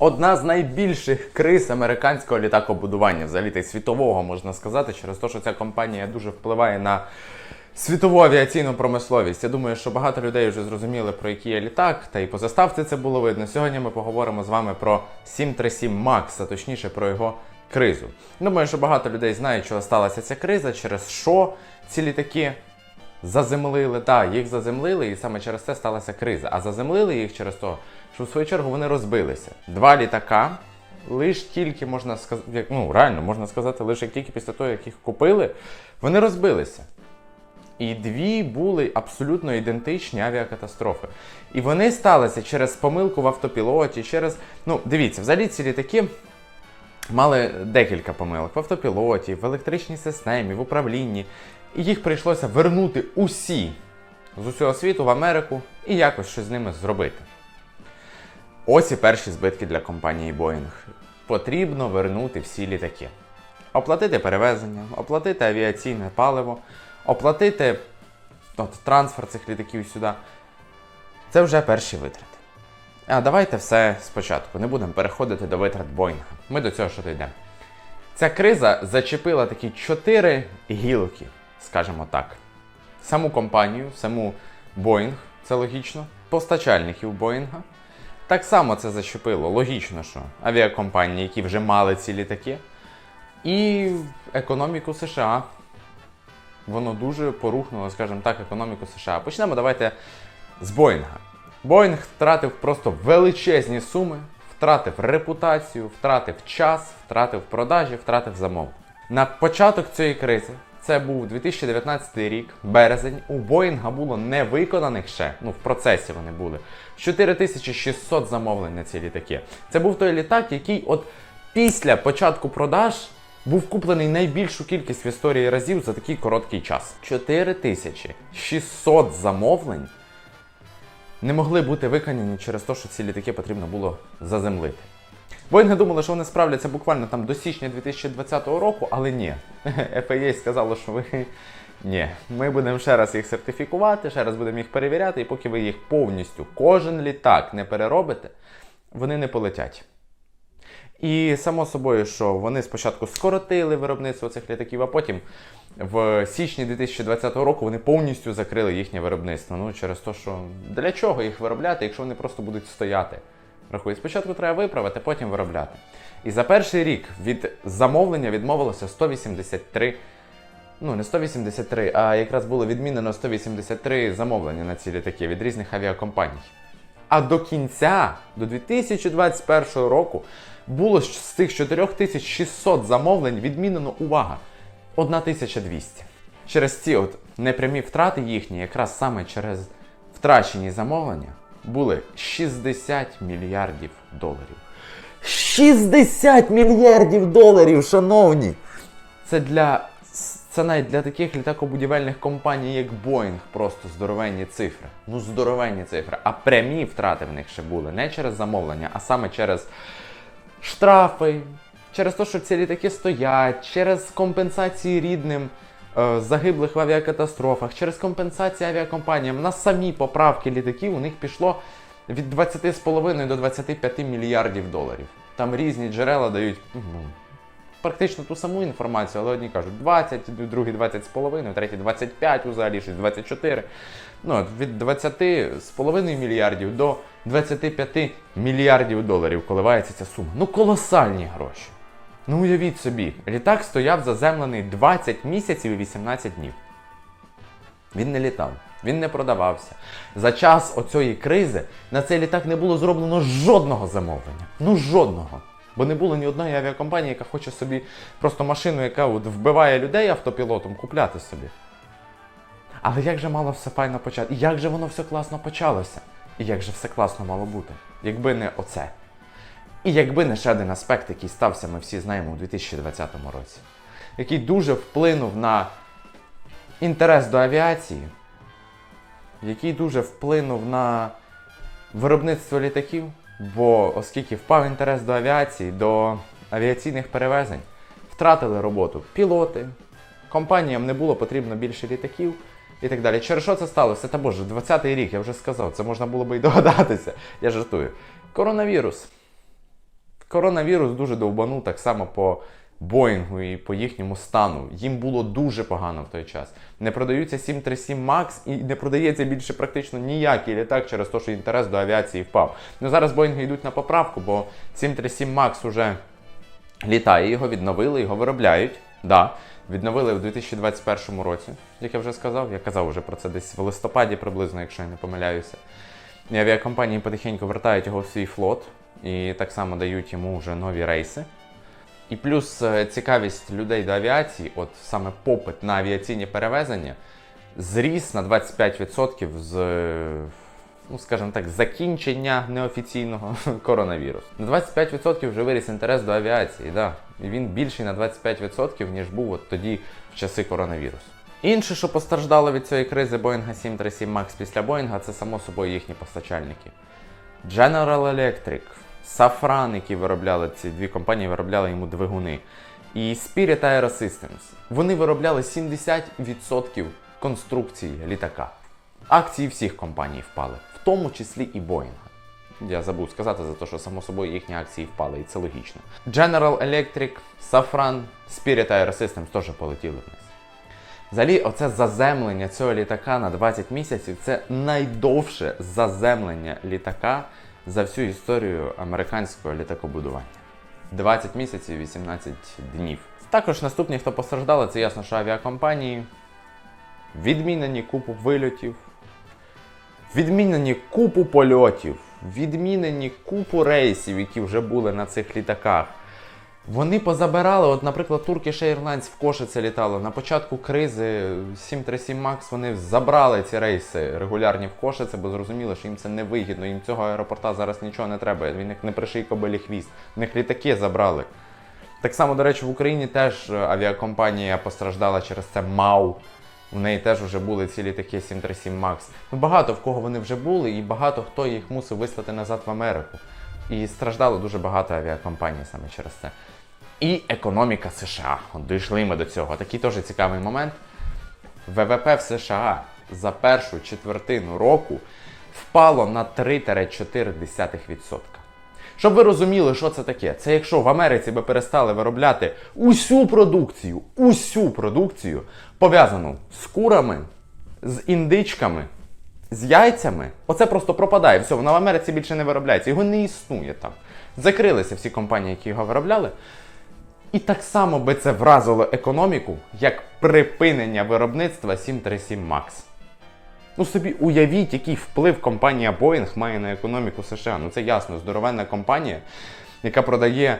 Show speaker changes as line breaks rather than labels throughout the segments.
Одна з найбільших криз американського літакобудування, взагалі та й світового можна сказати, через те, що ця компанія дуже впливає на світову авіаційну промисловість. Я думаю, що багато людей вже зрозуміли, про який є літак, та й по заставці це було видно. Сьогодні ми поговоримо з вами про 737 MAX, а точніше про його кризу. Думаю, що багато людей знають, що сталася ця криза, через що ці літаки заземлили. Так, їх заземлили, і саме через це сталася криза. А заземлили їх через те, що в свою чергу вони розбилися. Два літака. Лиш тільки можна сказати, ну реально можна сказати, лише тільки після того, як їх купили, вони розбилися. І дві були абсолютно ідентичні авіакатастрофи. І вони сталися через помилку в автопілоті, через. Ну, дивіться, взагалі ці літаки мали декілька помилок в автопілоті, в електричній системі, в управлінні. І їх прийшлося вернути усі з усього світу в Америку і якось щось з ними зробити. Ось і перші збитки для компанії Boeing. Потрібно вернути всі літаки. Оплатити перевезення, оплатити авіаційне паливо, оплатити от, трансфер цих літаків сюди. Це вже перші витрати. А давайте все спочатку. Не будемо переходити до витрат Боїнга. Ми до цього що дійдемо. Ця криза зачепила такі чотири гілки, скажімо так. Саму компанію, саму Boeing, це логічно, постачальників Боїнга. Так само це зачепило, логічно, що авіакомпанії, які вже мали ці літаки, і економіку США. Воно дуже порухнуло, скажімо так, економіку США. Почнемо давайте з Боїнга. Боїнг втратив просто величезні суми, втратив репутацію, втратив час, втратив продажі, втратив замов. На початок цієї кризи, це був 2019 рік, березень, у Боїнга було невиконаних ще, ну в процесі вони були, 4600 замовлень на ці літаки. Це був той літак, який от після початку продаж був куплений найбільшу кількість в історії разів за такий короткий час. 4600 замовлень не могли бути виконані через те, що ці літаки потрібно було заземлити. Боїнги думали, що вони справляться буквально там до січня 2020 року, але ні. FAA сказало, що ви ні, ми будемо ще раз їх сертифікувати, ще раз будемо їх перевіряти, і поки ви їх повністю, кожен літак не переробите, вони не полетять. І само собою, що вони спочатку скоротили виробництво цих літаків, а потім в січні 2020 року вони повністю закрили їхнє виробництво. Ну через те, що для чого їх виробляти, якщо вони просто будуть стояти. Рахуй, спочатку треба виправити, потім виробляти. І за перший рік від замовлення відмовилося 183, ну не 183, а якраз було відмінено 183 замовлення на ці літаки від різних авіакомпаній. А до кінця, до 2021 року, було з цих 4600 замовлень відмінено увага 1200. Через ці от непрямі втрати їхні, якраз саме через втрачені замовлення, були 60 мільярдів доларів. 60 мільярдів доларів, шановні! Це для це навіть для таких літакобудівельних компаній, як Boeing, просто здоровенні цифри. Ну, здоровенні цифри. А прямі втрати в них ще були не через замовлення, а саме через штрафи, через те, що ці літаки стоять, через компенсації рідним загиблих в авіакатастрофах, через компенсації авіакомпаніям на самі поправки літаків у них пішло від 20,5 до 25 мільярдів доларів. Там різні джерела дають ну, практично ту саму інформацію, але одні кажуть 20, другі 20,5, треті 25, взагалі щось 24. Ну, від 20,5 мільярдів до 25 мільярдів доларів коливається ця сума. Ну, колосальні гроші. Ну, уявіть собі, літак стояв заземлений 20 місяців і 18 днів. Він не літав, він не продавався. За час оцієї кризи на цей літак не було зроблено жодного замовлення. Ну жодного. Бо не було ні одної авіакомпанії, яка хоче собі просто машину, яка от вбиває людей автопілотом, купляти собі. Але як же мало все файно почати? І як же воно все класно почалося? І як же все класно мало бути? Якби не оце. І якби не ще один аспект, який стався, ми всі знаємо у 2020 році, який дуже вплинув на інтерес до авіації, який дуже вплинув на виробництво літаків, бо оскільки впав інтерес до авіації, до авіаційних перевезень, втратили роботу пілоти, компаніям не було потрібно більше літаків і так далі. Через що це сталося? Та боже, 20-й рік, я вже сказав, це можна було би і догадатися. Я жартую. Коронавірус. Коронавірус дуже довбанув так само по Боїнгу і по їхньому стану. Їм було дуже погано в той час. Не продаються 737 MAX і не продається більше практично ніякий літак через те, що інтерес до авіації впав. Ну зараз Боїнги йдуть на поправку, бо 737 MAX уже літає, його відновили, його виробляють. Да, відновили в 2021 році, як я вже сказав. Я казав вже про це десь в листопаді приблизно, якщо я не помиляюся. І авіакомпанії потихеньку вертають його в свій флот і так само дають йому вже нові рейси. І плюс е, цікавість людей до авіації, от саме попит на авіаційні перевезення, зріс на 25% з, е, ну скажімо так, закінчення неофіційного коронавірусу. На 25% вже виріс інтерес до авіації, да. І він більший на 25%, ніж був от тоді в часи коронавірусу. Інше, що постраждало від цієї кризи Boeing 737 MAX після Боїнга, це само собою їхні постачальники. General Electric, Safran, які виробляли ці дві компанії, виробляли йому двигуни. І Spirit Aerosystems. Вони виробляли 70% конструкції літака. Акції всіх компаній впали, в тому числі і Боїнга. Я забув сказати за те, що само собою їхні акції впали, і це логічно. General Electric, Safran, Spirit Aerosystems теж полетіли вниз. Взагалі, оце заземлення цього літака на 20 місяців це найдовше заземлення літака за всю історію американського літакобудування. 20 місяців 18 днів. Також наступні, хто постраждали, це ясно, що авіакомпанії. Відмінені купу вильотів, відмінені купу польотів, відмінені купу рейсів, які вже були на цих літаках. Вони позабирали, от, наприклад, Turkish Airlines в Кошице літало. На початку кризи 737 MAX вони забрали ці рейси регулярні в Кошице, бо зрозуміли, що їм це не вигідно. Їм цього аеропорта зараз нічого не треба. Він їх не приший кобилі хвіст. В них літаки забрали. Так само, до речі, в Україні теж авіакомпанія постраждала через це МАУ. У неї теж вже були ці літаки 737 MAX. Ну, багато в кого вони вже були, і багато хто їх мусив вислати назад в Америку. І страждало дуже багато авіакомпаній саме через це. І економіка США. Дійшли ми до цього. Такий теж цікавий момент. ВВП в США за першу четвертину року впало на 3-4%. Щоб ви розуміли, що це таке, це якщо в Америці би перестали виробляти усю продукцію, усю продукцію, пов'язану з курами, з індичками, з яйцями, оце просто пропадає. Все, воно в Америці більше не виробляється. Його не існує там. Закрилися всі компанії, які його виробляли. І так само би це вразило економіку, як припинення виробництва 737 MAX. Ну собі уявіть, який вплив компанія Boeing має на економіку США. Ну це ясно, здоровенна компанія, яка продає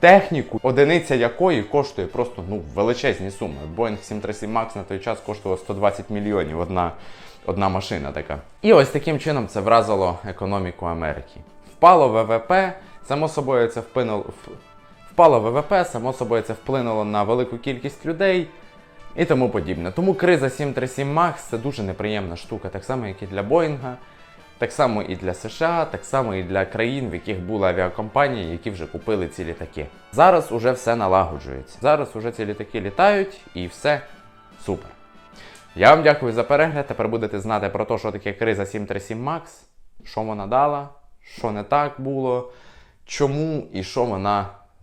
техніку, одиниця якої коштує просто ну, величезні суми. Boeing 737 MAX на той час коштував 120 мільйонів одна, одна машина така. І ось таким чином це вразило економіку Америки. Впало ВВП, само собою це вплинуло. Впало ВВП, само собою це вплинуло на велику кількість людей і тому подібне. Тому криза 737 MAX це дуже неприємна штука, так само, як і для Боїнга, так само і для США, так само і для країн, в яких були авіакомпанії, які вже купили ці літаки. Зараз уже все налагоджується. Зараз уже ці літаки літають і все супер. Я вам дякую за перегляд. Тепер будете знати про те, що таке криза 737 MAX, що вона дала, що не так було, чому і що вона